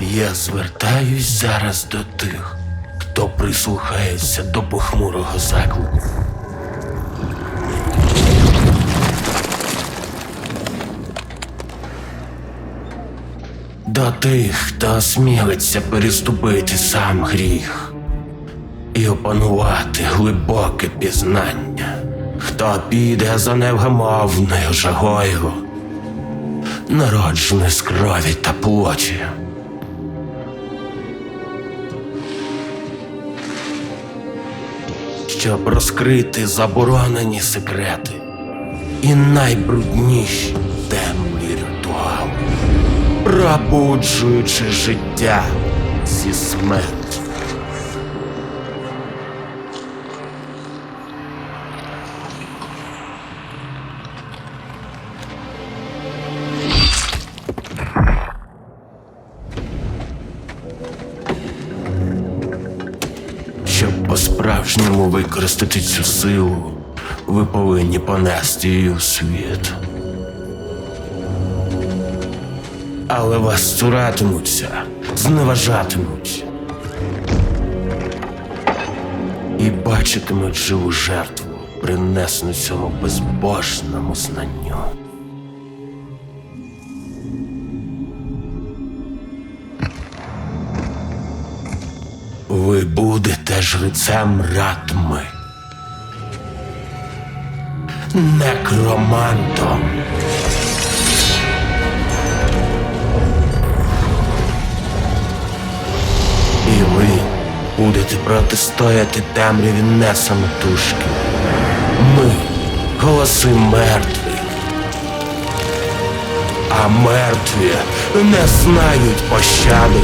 Я звертаюсь зараз до тих, хто прислухається до похмурого заклику. До тих, хто осмілиться переступити сам гріх і опанувати глибоке пізнання, хто піде за невгамовною жагою, народжений з крові та плоті. Щоб розкрити заборонені секрети і найбрудніші темні ритуали, пробуджуючи життя зі смерті. По-справжньому використати цю силу, ви повинні понести її у світ. Але вас цуратимуться, зневажатимуть. І бачитимуть живу жертву, принесену цьому безбожному знанню. Будете жрецем ратми. Некромантом. І ви будете протистояти темряві не самотужки. Ми голоси мертвих. А мертві не знають пощади.